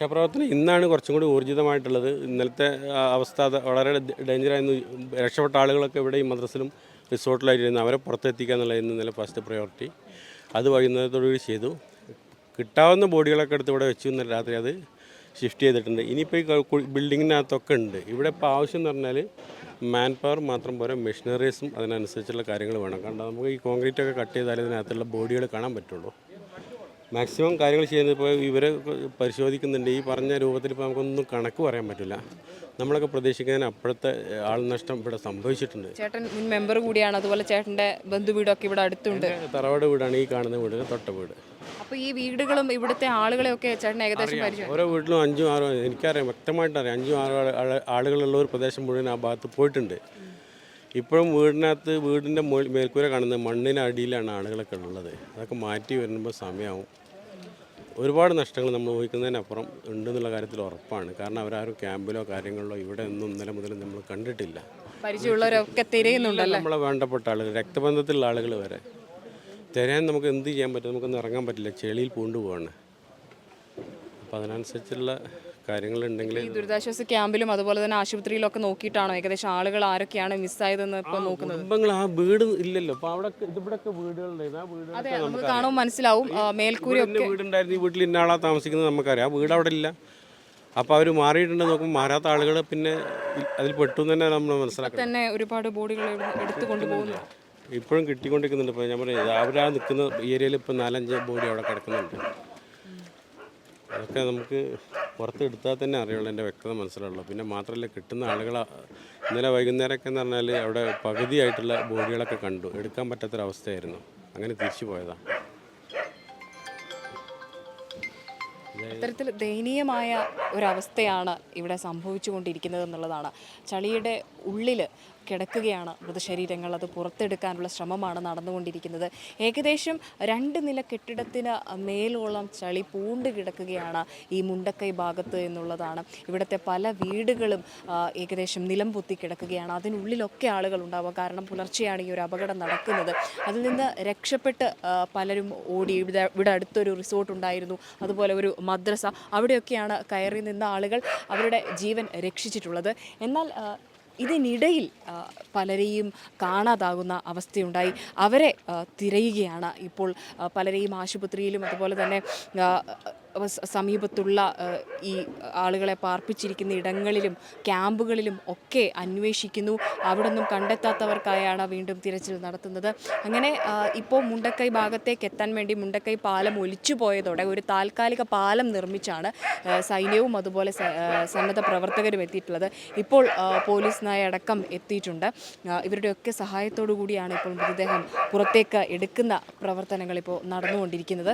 രക്ഷാപ്രവർത്തനം ഇന്നാണ് കുറച്ചും കൂടി ഊർജിതമായിട്ടുള്ളത്. ഇന്നലത്തെ അവസ്ഥ വളരെ ഡേഞ്ചറായിരുന്നു രക്ഷപ്പെട്ട ആളുകളൊക്കെ ഇവിടെ ഈ മദ്രസിലും റിസോർട്ടിലായിരുന്നു അവരെ പുറത്തെത്തിക്കുക എന്നുള്ളതായിരുന്നു ഇന്നലെ ഫസ്റ്റ് പ്രയോറിറ്റി അത് വൈകുന്നേരത്തോടുകൂടി ചെയ്തു. കിട്ടാവുന്ന ബോഡികളൊക്കെ എടുത്ത് ഇവിടെ വെച്ചു ഇന്നലെ രാത്രി അത് ഷിഫ്റ്റ് ചെയ്തിട്ടുണ്ട്. ഇനിയിപ്പോൾ ഈ ബിൽഡിങ്ങിനകത്തൊക്കെ ഉണ്ട്. ഇവിടെ ഇപ്പോൾ ആവശ്യം എന്ന് പറഞ്ഞാൽ മാൻ പവർ മാത്രം പോരാ മെഷീനറീസും അതിനനുസരിച്ചുള്ള കാര്യങ്ങൾ വേണം. കാരണം നമുക്ക് ഈ കോൺക്രീറ്റ് ഒക്കെ കട്ട് ചെയ്താലേ ഇതിനകത്തുള്ള ബോഡികൾ കാണാൻ പറ്റുള്ളൂ. മാക്സിമം കാര്യങ്ങൾ ചെയ്യുന്നത് ഇപ്പോൾ ഇവരെ പരിശോധിക്കുന്നുണ്ട്. ഈ പറഞ്ഞ രൂപത്തിൽ ഇപ്പോൾ നമുക്കൊന്നും കണക്ക് പറയാൻ പറ്റില്ല. നമ്മളൊക്കെ പ്രതീക്ഷിക്കുന്നതിന് അപ്പോഴത്തെ ആൾ നഷ്ടം ഇവിടെ സംഭവിച്ചിട്ടുണ്ട്. ചേട്ടൻ മുൻ മെമ്പർ കൂടിയാണ്. അതുപോലെ ചേട്ടന്റെ ബന്ധു വീടൊക്കെ ഇവിടെ അടുത്തുണ്ട്. തറവാട് വീടാണ് ഈ കാണുന്ന വീട് തൊട്ട വീട്. അപ്പോൾ ഈ വീടുകളും ഇവിടുത്തെ ആളുകളെയൊക്കെ ചേട്ടൻ ഏകദേശം പരിചയം ഓരോ വീട്ടിലും അഞ്ചും ആറോ എനിക്കറിയാം വ്യക്തമായിട്ട് അറിയാം. അഞ്ചും ആറോ ആൾ ആൾ ആളുകളുള്ള ഒരു പ്രദേശം മുഴുവൻ ആ ഭാഗത്ത് പോയിട്ടുണ്ട്. ഇപ്പോഴും വീടിനകത്ത് വീടിന്റെ മേൽക്കൂര കാണുന്നത് മണ്ണിനടിയിലാണ് ആളുകളൊക്കെ ഉള്ളത്. അതൊക്കെ മാറ്റി വരുമ്പോൾ സമയമാവും. ഒരുപാട് നഷ്ടങ്ങൾ നമ്മൾ ഊഹിക്കുന്നതിനപ്പുറം ഉണ്ടെന്നുള്ള കാര്യത്തിൽ ഉറപ്പാണ്. കാരണം അവരാരും ക്യാമ്പിലോ കാര്യങ്ങളിലോ ഇവിടെ ഒന്നും ഇന്നലെ മുതൽ നമ്മൾ കണ്ടിട്ടില്ല. പരിചയമുള്ളവരൊക്കെ തിരയുന്നുണ്ടല്ലേ? നമ്മളെ വേണ്ടപ്പെട്ട ആളുകൾ രക്തബന്ധത്തിലുള്ള ആളുകൾ വരെ. തിരയാൻ നമുക്ക് എന്ത് ചെയ്യാൻ പറ്റും? നമുക്കൊന്നും ഇറങ്ങാൻ പറ്റില്ല. ചെളിയിൽ പൂണ്ടു പോവാണ്. അപ്പം അതിനനുസരിച്ചുള്ള കാര്യങ്ങളുണ്ടെങ്കിൽ ഈ ദുരിതാശ്വാസ ക്യാമ്പിലും അതുപോലെ തന്നെ ആശുപത്രിയിലൊക്കെ നോക്കിയിട്ടാണോ ഏകദേശം ആളുകൾ ആരൊക്കെയാണ് മിസ്സായതെന്ന് ഇപ്പൊ നോക്കുന്നത്? കുടുംബങ്ങൾ ആ വീട് ഇല്ലല്ലോ. അവിടെ ഇവിടെയൊക്കെ വീടുകളുണ്ടായിരുന്നു ആ വീടുകൾ അതെ നമുക്ക് കാണുമ്പോൾ മനസ്സിലാവും. ആ, മേൽക്കൂര ഇന്ന വീടുണ്ടായിരുന്നു. ഈ വീട്ടിൽ ഇന്ന ആളാ താമസിക്കുന്നത് നമുക്കറിയാം. ആ വീട് അവിടെ ഇല്ല. അപ്പോൾ അവർ മാറിയിട്ടുണ്ട് നോക്കുമ്പോൾ മാറാത്ത ആളുകൾ പിന്നെ അതിൽ പെട്ടു എന്ന് തന്നെ നമ്മൾ മനസ്സിലാക്കണം. തന്നെ ഒരുപാട് ബോഡികൾ എടുത്തു കൊണ്ടുപോകുന്നു. ഇപ്പോഴും കിട്ടിക്കൊണ്ടിരിക്കുന്നുണ്ട്. ഇപ്പോൾ ഞാൻ പറഞ്ഞു അവരാ നിൽക്കുന്ന ഏരിയയിൽ ഇപ്പോൾ നാലഞ്ച് ബോഡി അവിടെ കിടക്കുന്നുണ്ട്. അതൊക്കെ നമുക്ക് പുറത്തെടുത്താൽ തന്നെ അറിയുള്ളൂ എന്റെ വ്യക്തത മനസ്സിലുള്ളൂ. പിന്നെ മാത്രമല്ല കിട്ടുന്ന ആളുകൾ ഇന്നലെ വൈകുന്നേരമൊക്കെ എന്ന് പറഞ്ഞാൽ അവിടെ പകുതിയായിട്ടുള്ള ബോഡികളൊക്കെ കണ്ടു. എടുക്കാൻ പറ്റാത്തൊരവസ്ഥയായിരുന്നു. അങ്ങനെ തിരിച്ചു പോയതാണ് ഇത്തരത്തിൽ ദയനീയമായ ഒരവസ്ഥയാണ് ഇവിടെ സംഭവിച്ചുകൊണ്ടിരിക്കുന്നത് എന്നുള്ളതാണ്. ചളിയുടെ ഉള്ളിൽ കിടക്കുകയാണ് മൃതശരീരങ്ങൾ. അത് പുറത്തെടുക്കാനുള്ള ശ്രമമാണ് നടന്നുകൊണ്ടിരിക്കുന്നത്. ഏകദേശം രണ്ട് നില കെട്ടിടത്തിന് മേലോളം ചളി പൂണ്ട് കിടക്കുകയാണ് ഈ മുണ്ടക്കൈ ഭാഗത്ത് എന്നുള്ളതാണ്. ഇവിടുത്തെ പല വീടുകളും ഏകദേശം നിലം പൊത്തി കിടക്കുകയാണ്. അതിനുള്ളിലൊക്കെ ആളുകൾ ഉണ്ടാവുക കാരണം പുലർച്ചെയാണ് ഈ ഒരു അപകടം നടക്കുന്നത്. അതിൽ നിന്ന് രക്ഷപ്പെട്ട് പലരും ഓടി ഇവിടെ ഇവിടെ അടുത്തൊരു റിസോർട്ട് ഉണ്ടായിരുന്നു. അതുപോലെ ഒരു മദ്രസ. അവിടെയൊക്കെയാണ് കയറി നിന്ന ആളുകൾ അവരുടെ ജീവൻ രക്ഷിച്ചിട്ടുള്ളത്. എന്നാൽ ഇതിനിടയിൽ പലരെയും കാണാതാകുന്ന അവസ്ഥയുണ്ടായി. അവരെ തിരയുകയാണ് ഇപ്പോൾ പലരെയും ആശുപത്രിയിലും അതുപോലെ തന്നെ സമീപത്തുള്ള ഈ ആളുകളെ പാർപ്പിച്ചിരിക്കുന്ന ഇടങ്ങളിലും ക്യാമ്പുകളിലും ഒക്കെ അന്വേഷിക്കുന്നു. അവിടെ ഒന്നും കണ്ടെത്താത്തവർക്കായാണ് വീണ്ടും തിരച്ചിൽ നടത്തുന്നത്. അങ്ങനെ ഇപ്പോൾ മുണ്ടക്കൈ ഭാഗത്തേക്ക് എത്താൻ വേണ്ടി മുണ്ടക്കൈ പാലം ഒലിച്ചു പോയതോടെ ഒരു താൽക്കാലിക പാലം നിർമ്മിച്ചാണ് സൈന്യവും അതുപോലെ സന്നദ്ധ പ്രവർത്തകരും എത്തിയിട്ടുള്ളത്. ഇപ്പോൾ പോലീസ് നായ അടക്കം എത്തിയിട്ടുണ്ട്. ഇവരുടെയൊക്കെ സഹായത്തോടു കൂടിയാണ് ഇപ്പോൾ മൃതദേഹം പുറത്തേക്ക് എടുക്കുന്ന പ്രവർത്തനങ്ങൾ ഇപ്പോൾ നടന്നുകൊണ്ടിരിക്കുന്നത്.